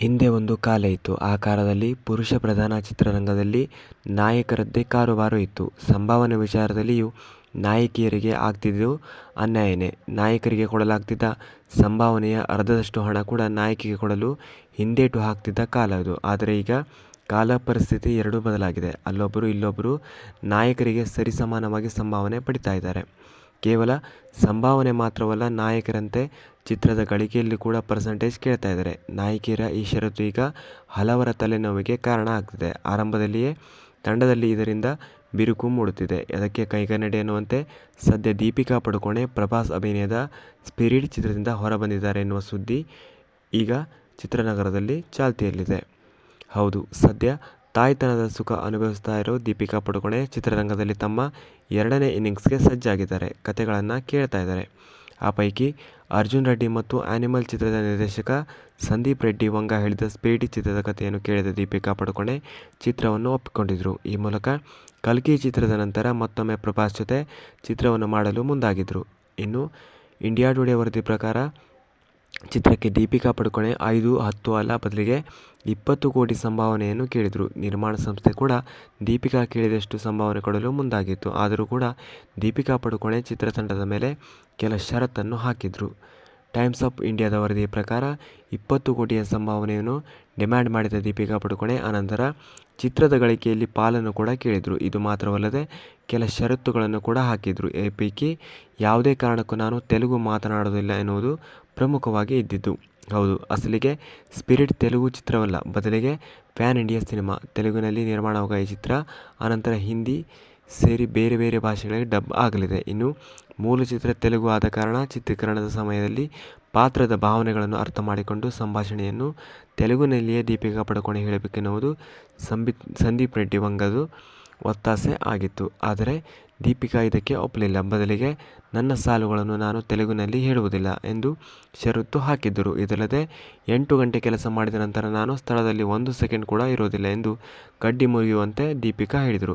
ಹಿಂದೆ ಒಂದು ಕಾಲ ಇತ್ತು. ಆ ಕಾಲದಲ್ಲಿ ಪುರುಷ ಪ್ರಧಾನ ಚಿತ್ರರಂಗದಲ್ಲಿ ನಾಯಕರದ್ದೇ ಕಾರುಬಾರು ಇತ್ತು. ಸಂಭಾವನೆ ವಿಚಾರದಲ್ಲಿಯೂ ನಾಯಕಿಯರಿಗೆ ಆಗ್ತಿದ್ದು ಅನ್ಯಾಯನೇ. ನಾಯಕರಿಗೆ ಕೊಡಲಾಗ್ತಿದ್ದ ಸಂಭಾವನೆಯ ಅರ್ಧದಷ್ಟು ಹಣ ಕೂಡ ನಾಯಕಿಗೆ ಕೊಡಲು ಹಿಂದೇಟು ಹಾಕ್ತಿದ್ದ ಕಾಲ ಅದು. ಆದರೆ ಈಗ ಕಾಲ ಪರಿಸ್ಥಿತಿ ಎರಡೂ ಬದಲಾಗಿದೆ. ಅಲ್ಲೊಬ್ಬರು ಇಲ್ಲೊಬ್ಬರು ನಾಯಕರಿಗೆ ಸರಿಸಮಾನವಾಗಿ ಸಂಭಾವನೆ ಪಡಿತಾ ಇದ್ದಾರೆ. ಕೇವಲ ಸಂಭಾವನೆ ಮಾತ್ರವಲ್ಲ, ನಾಯಕರಂತೆ ಚಿತ್ರದ ಗಳಿಕೆಯಲ್ಲಿ ಕೂಡ ಪರ್ಸೆಂಟೇಜ್ ಕೇಳ್ತಾ ಇದ್ದಾರೆ. ನಾಯಕಿಯರ ಈ ಷರತ್ತು ಈಗ ಹಲವರ ತಲೆನೋವಿಗೆ ಕಾರಣ ಆಗ್ತಿದೆ. ಆರಂಭದಲ್ಲಿಯೇ ತಂಡದಲ್ಲಿ ಇದರಿಂದ ಬಿರುಕು ಮೂಡುತ್ತಿದೆ. ಅದಕ್ಕೆ ಕೈಗನ್ನಡಿ ಎನ್ನುವಂತೆ ಸದ್ಯ ದೀಪಿಕಾ ಪಡುಕೋಣೆ, ಪ್ರಭಾಸ್ ಅಭಿನಯದ ಸ್ಪಿರಿಟ್ ಚಿತ್ರದಿಂದ ಹೊರಬಂದಿದ್ದಾರೆ ಎನ್ನುವ ಸುದ್ದಿ ಈಗ ಚಿತ್ರನಗರದಲ್ಲಿ ಚಾಲ್ತಿಯಲ್ಲಿದೆ. ಹೌದು, ಸದ್ಯ ತಾಯ್ತನದ ಸುಖ ಅನುಭವಿಸ್ತಾ ಇರೋ ದೀಪಿಕಾ ಪಡುಕೋಣೆ ಚಿತ್ರರಂಗದಲ್ಲಿ ತಮ್ಮ ಎರಡನೇ ಇನ್ನಿಂಗ್ಸ್ಗೆ ಸಜ್ಜಾಗಿದ್ದಾರೆ. ಕತೆಗಳನ್ನು ಕೇಳ್ತಾ ಇದ್ದಾರೆ. ಆ ಪೈಕಿ ಅರ್ಜುನ್ ರೆಡ್ಡಿ ಮತ್ತು ಆ್ಯನಿಮಲ್ ಚಿತ್ರದ ನಿರ್ದೇಶಕ ಸಂದೀಪ್ ರೆಡ್ಡಿ ವಂಗ ಹೇಳಿದ ಸ್ಪೀಡಿ ಚಿತ್ರದ ಕಥೆಯನ್ನು ಕೇಳಿದ ದೀಪಿಕಾ ಪಡುಕೋಣೆ ಚಿತ್ರವನ್ನು ಒಪ್ಪಿಕೊಂಡಿದ್ದರು ಈ ಮೂಲಕ ಕಲ್ಕಿ ಚಿತ್ರದ ನಂತರ ಮತ್ತೊಮ್ಮೆ ಪ್ರಭಾಸ್ ಜೊತೆ ಚಿತ್ರವನ್ನು ಮಾಡಲು ಮುಂದಾಗಿದ್ದರು ಇನ್ನು ಇಂಡಿಯಾ ಟುಡೇ ವರದಿ ಪ್ರಕಾರ ಚಿತ್ರಕ್ಕೆ ದೀಪಿಕಾ ಪಡುಕೋಣೆ ಐದು ಹತ್ತು ಅಲ್ಲ, ಬದಲಿಗೆ ಇಪ್ಪತ್ತು ಕೋಟಿ ಸಂಭಾವನೆಯನ್ನು ಕೇಳಿದರು. ನಿರ್ಮಾಣ ಸಂಸ್ಥೆ ಕೂಡ ದೀಪಿಕಾ ಕೇಳಿದಷ್ಟು ಸಂಭಾವನೆ ಕೊಡಲು ಮುಂದಾಗಿತ್ತು. ಆದರೂ ಕೂಡ ದೀಪಿಕಾ ಪಡುಕೋಣೆ ಚಿತ್ರತಂಡದ ಮೇಲೆ ಕೆಲ ಷರತ್ತನ್ನು ಹಾಕಿದ್ರು. ಟೈಮ್ಸ್ ಆಫ್ ಇಂಡಿಯಾದ ವರದಿಯ ಪ್ರಕಾರ ಇಪ್ಪತ್ತು ಕೋಟಿಯ ಸಂಭಾವನೆಯನ್ನು ಡಿಮ್ಯಾಂಡ್ ಮಾಡಿದ ದೀಪಿಕಾ ಪಡುಕೋಣೆ, ಆನಂತರ ಚಿತ್ರದ ಗಳಿಕೆಯಲ್ಲಿ ಪಾಲನ್ನು ಕೂಡ ಕೇಳಿದರು. ಇದು ಮಾತ್ರವಲ್ಲದೆ ಕೆಲ ಷರತ್ತುಗಳನ್ನು ಕೂಡ ಹಾಕಿದರು. ಈ ಪೈಕಿ ಯಾವುದೇ ಕಾರಣಕ್ಕೂ ನಾನು ತೆಲುಗು ಮಾತನಾಡೋದಿಲ್ಲ ಎನ್ನುವುದು ಪ್ರಮುಖವಾಗಿ ಇದ್ದಿದ್ದು. ಹೌದು, ಅಸಲಿಗೆ ಸ್ಪಿರಿಟ್ ತೆಲುಗು ಚಿತ್ರವಲ್ಲ. ಬದಲಿಗೆ ಪ್ಯಾನ್ ಇಂಡಿಯಾ ಸಿನಿಮಾ. ತೆಲುಗಿನಲ್ಲಿ ನಿರ್ಮಾಣವಾಗುವ ಈ ಚಿತ್ರ, ಆನಂತರ ಹಿಂದಿ ಸೇರಿ ಬೇರೆ ಬೇರೆ ಭಾಷೆಗಳಿಗೆ ಡಬ್ ಆಗಲಿದೆ. ಇನ್ನು ಮೂಲ ಚಿತ್ರ ತೆಲುಗು ಆದ ಕಾರಣ ಚಿತ್ರೀಕರಣದ ಸಮಯದಲ್ಲಿ ಪಾತ್ರದ ಭಾವನೆಗಳನ್ನು ಅರ್ಥ ಮಾಡಿಕೊಂಡು ಸಂಭಾಷಣೆಯನ್ನು ತೆಲುಗಿನಲ್ಲಿಯೇ ದೀಪಿಕಾ ಪಡುಕೋಣೆ ಹೇಳಬೇಕೆನ್ನುವುದು ಸಂಬಿತ್ ಸಂದೀಪ್ ರೆಡ್ಡಿ ವಂಗದು ಒತ್ತಾಸೆ ಆಗಿತ್ತು. ಆದರೆ ದೀಪಿಕಾ ಇದಕ್ಕೆ ಒಪ್ಪಲಿಲ್ಲ. ಬದಲಿಗೆ ನನ್ನ ಸಾಲುಗಳನ್ನು ನಾನು ತೆಲುಗಿನಲ್ಲಿ ಹೇಳುವುದಿಲ್ಲ ಎಂದು ಷರತ್ತು ಹಾಕಿದ್ದರು. ಇದಲ್ಲದೆ ಎಂಟು ಗಂಟೆ ಕೆಲಸ ಮಾಡಿದ ನಂತರ ನಾನು ಸ್ಥಳದಲ್ಲಿ ಒಂದು ಸೆಕೆಂಡ್ ಕೂಡ ಇರೋದಿಲ್ಲ ಎಂದು ಕಡ್ಡಿ ಮುರಿಯುವಂತೆ ದೀಪಿಕಾ ಹೇಳಿದರು.